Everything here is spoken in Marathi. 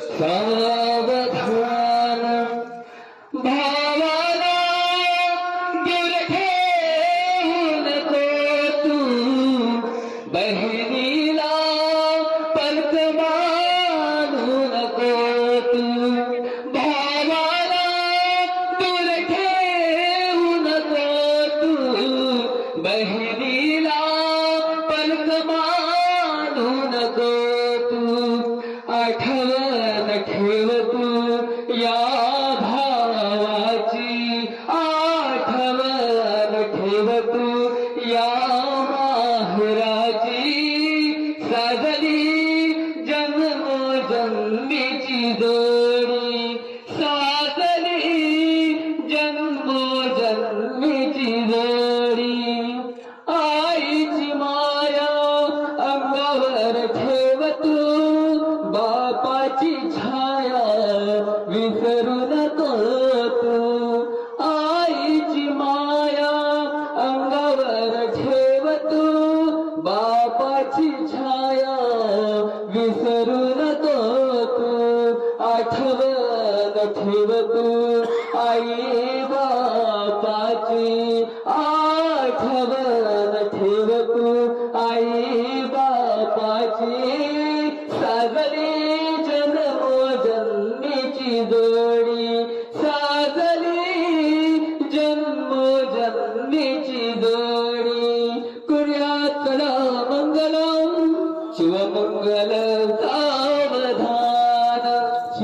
सावधान भावाला दूर ठेवू नको तू बहिणीला परत मानू नको तू भावाला दूर ठेवू नको तू बहिणीला परत मानू नको तू आठवण ठेव तू या भावाची आठवण ठेव तू या माहराची साजली जन्म जन्मीची जोडी साजली जन्म जन्मीची जोडी. आईची माया अंगावर ठेव बापाची छाया विसरू नको तू आईची माया अंगावर ठेव तू. बापाची छाया विसरू नको तू आठवण ठेव तू. आई बापाची आठवण ठेव तू. தம்பிச்சி தேடி குறியா கலா மங்கலம் சிவமங்கலம்